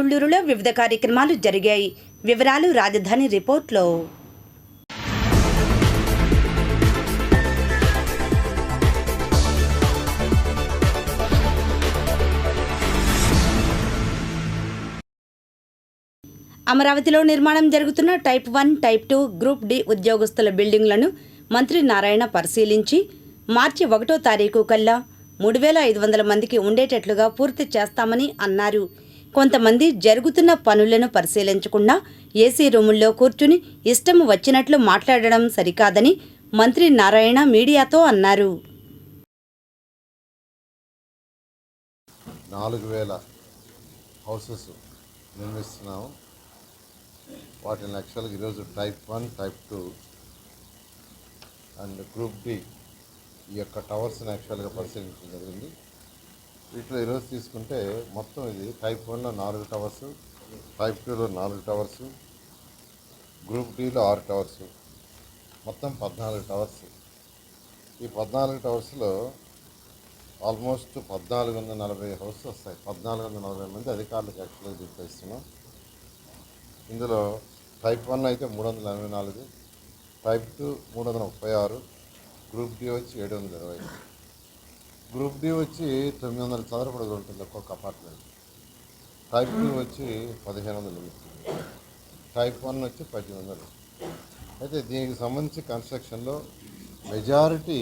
తుళ్ళూరులో వివిధ కార్యక్రమాలు జరిగాయి. వివరాలు రాజధాని రిపోర్ట్లో. అమరావతిలో నిర్మాణం జరుగుతున్న type one type two group D ఉద్యోగస్తుల బిల్డింగ్లను మంత్రి నారాయణ పరిశీలించి మార్చి ఒకటో తారీఖు కల్లా మూడు వేల ఐదు వందల మందికి ఉండేటట్లుగా పూర్తి చేస్తామని అన్నారు. కొంతమంది జరుగుతున్న పనులను పరిశీలించకుండా ఏసీ రూముల్లో కూర్చుని ఇష్టం వచ్చినట్లు మాట్లాడడం సరికాదని మంత్రి నారాయణ మీడియాతో అన్నారు. నాలుగు వేల హౌసెస్ నిర్మిస్తున్నాము. వాటిని యాక్చువల్గా ఈరోజు type one type two and group D ఈ యొక్క టవర్స్ని యాక్చువల్గా పరిశీలించడం జరిగింది. వీటిలో ఈరోజు తీసుకుంటే మొత్తం ఇది టైప్ వన్లో నాలుగు టవర్స్ టైప్ టూలో నాలుగు టవర్స్ గ్రూప్ డీలో ఆరు టవర్స్ మొత్తం పద్నాలుగు టవర్స్. ఈ పద్నాలుగు టవర్స్లో ఆల్మోస్ట్ పద్నాలుగు వందల నలభై హౌస్ వస్తాయి. పద్నాలుగు వందల నలభై మంది అధికారులకు యాక్చువల్గా దీంట్లో ఇస్తున్నాం ఇందులో టైప్ వన్ అయితే మూడు వందల ఎనభై నాలుగు టైప్ టూ మూడు వందల ముప్పై ఆరు గ్రూప్ డి వచ్చి ఏడు వందల ఇరవై గ్రూప్ డి వచ్చి తొమ్మిది వందల చదరపడగలు ఉంటుంది ఒక్కొక్క అపార్ట్మెంట్. టైప్ టూ వచ్చి పదిహేను వందలు టైప్ వన్ వచ్చి పద్దెనిమిది వందలు. అయితే దీనికి సంబంధించి కన్స్ట్రక్షన్లో మెజారిటీ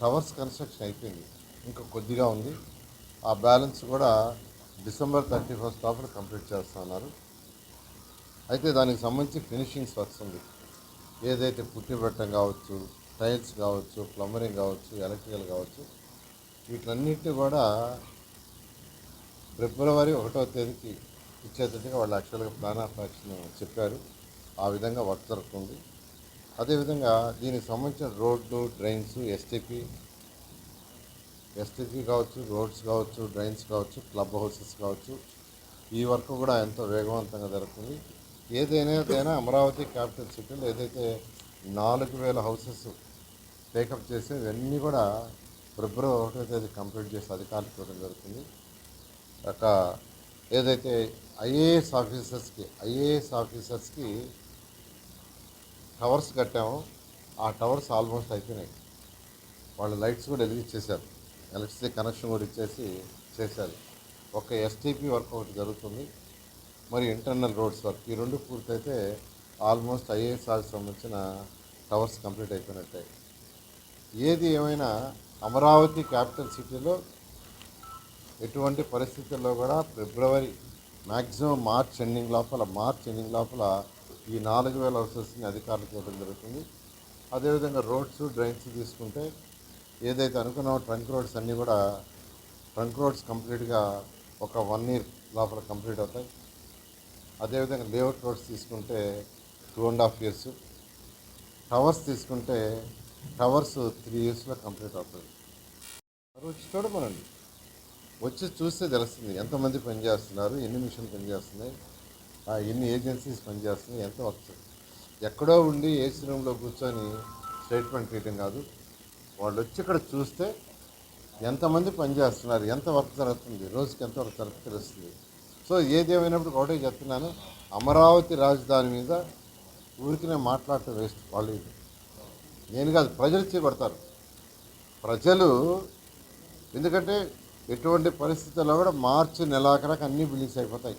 టవర్స్ కన్స్ట్రక్షన్ అయిపోయింది. ఇంకా కొద్దిగా ఉంది. ఆ బ్యాలెన్స్ కూడా డిసెంబర్ థర్టీ ఫస్ట్ లోపల కంప్లీట్ చేస్తున్నారు. అయితే దానికి సంబంధించి ఫినిషింగ్స్ వస్తుంది ఏదైతే పుట్టి పెట్టడం కావచ్చు టైల్స్ కావచ్చు ప్లంబరింగ్ కావచ్చు ఎలక్ట్రికల్ కావచ్చు వీటిలన్నిటి కూడా ఫిబ్రవరి ఒకటో తేదీకి ఇచ్చేటట్టుగా వాళ్ళు యాక్చువల్గా ప్లాన్ చెప్పారు. ఆ విధంగా వర్క్ జరుగుతుంది. అదేవిధంగా దీనికి సంబంధించిన రోడ్లు డ్రైన్స్ ఎస్టీపీ ఎస్టీపీ కావచ్చు రోడ్స్ కావచ్చు డ్రైన్స్ కావచ్చు క్లబ్ హౌసెస్ కావచ్చు ఈ వర్క్ కూడా ఎంతో వేగవంతంగా జరుగుతుంది. ఏదైనా అమరావతి క్యాపిటల్ సిటీలో ఏదైతే నాలుగు వేల హౌసెస్ టేకప్ చేసే ఇవన్నీ కూడా ఫిబ్రవరి ఒకటో తేదీ కంప్లీట్ చేసి అధికారులకు ఇవ్వడం జరుగుతుంది. ఒక ఏదైతే ఐఏఎస్ ఆఫీసర్స్కి ఐఏఎస్ ఆఫీసర్స్కి టవర్స్ కట్టామో ఆ టవర్స్ ఆల్మోస్ట్ అయిపోయినాయి. వాళ్ళు లైట్స్ కూడా వెలిగించేశారు. ఎలక్ట్రిసిటీ కనెక్షన్ కూడా ఇచ్చేసి చేశారు. ఒక ఎస్టీపీ వర్క్ ఒకటి జరుగుతుంది. మరి ఇంటర్నల్ రోడ్స్ వర్క్. ఈ రెండు పూర్తయితే ఆల్మోస్ట్ ఐఏఎస్ ఆఫీస్ సంబంధించిన టవర్స్ కంప్లీట్ అయిపోయినట్టే. ఏది ఏమైనా అమరావతి క్యాపిటల్ సిటీలో ఎటువంటి పరిస్థితుల్లో కూడా ఫిబ్రవరి మ్యాక్సిమం మార్చ్ ఎండింగ్ లోపల మార్చ్ ఎండింగ్ లోపల ఈ నాలుగు వేల హౌసెస్ని అధికారులు చేయడం జరుగుతుంది. అదేవిధంగా రోడ్స్ డ్రైన్స్ తీసుకుంటే ఏదైతే అనుకున్నామో ట్రంక్ రోడ్స్ అన్నీ కూడా ట్రంక్ రోడ్స్ కంప్లీట్గా ఒక వన్ ఇయర్ లోపల కంప్లీట్ అవుతాయి. అదేవిధంగా లేఅవుట్ రోడ్స్ తీసుకుంటే two and half years. Towers తీసుకుంటే టవర్స్ త్రీ ఇయర్స్లో కంప్లీట్ అవుతుంది వచ్చి చూడమనండి వచ్చి చూస్తే తెలుస్తుంది ఎంతమంది పనిచేస్తున్నారు ఎన్ని మిషన్లు పనిచేస్తున్నాయి ఆ, ఎన్ని ఏజెన్సీస్ పనిచేస్తున్నాయి ఎంత వస్తుంది ఎక్కడో ఉండి ఏసీ రూమ్లో కూర్చొని స్టేట్మెంట్ తీయడం కాదు. వాళ్ళు వచ్చి ఇక్కడ చూస్తే ఎంతమంది పనిచేస్తున్నారు ఎంత వర్క్ జరుగుతుంది రోజుకి ఎంత వర్క్ జరుగుతుంది తెలుస్తుంది. సో ఏదేమైనప్పుడు ఒకటే చెప్తున్నాను అమరావతి రాజధాని మీద ఊరికినే మాట్లాడటం వేస్ట్ వాళ్ళు నేను కాదు ప్రజలు చేపడతారు ప్రజలు ఎందుకంటే ఎటువంటి పరిస్థితుల్లో కూడా మార్చి నెలాఖరకు అన్ని బిల్డింగ్స్ అయిపోతాయి.